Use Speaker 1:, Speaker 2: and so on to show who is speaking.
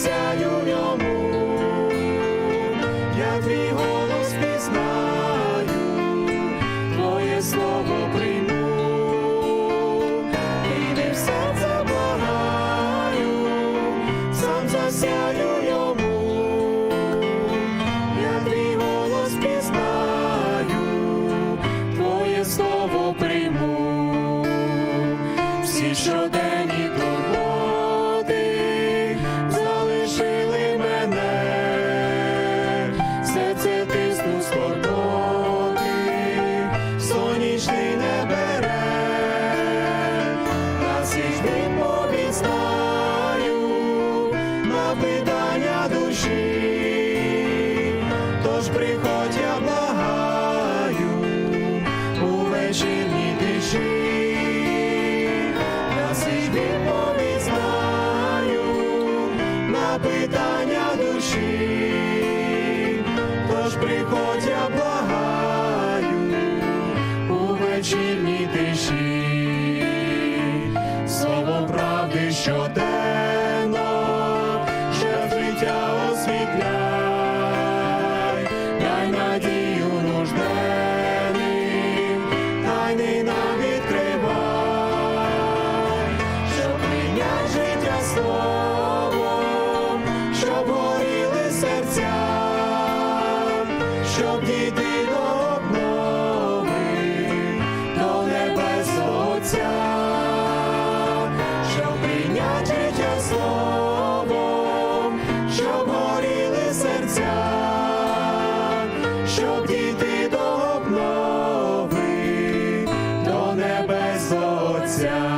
Speaker 1: присядь у ньому, я твій голос пізнаю, твоє слово прийму, і не все заблагаю, сам засяю йому, я твій голос пізнаю, твоє слово прийму, всі щоденні на питання душі, тож приходь, я благаю у вечірній тиші, нас і відповідь знаю на питання душі, тож приходь, я благаю тайни нам щоб прийнять життя словом, щоб горіли серця, щоб дійти до обнови, до Отця, щоб прийнять життя словом, щоб горіли серця, дійти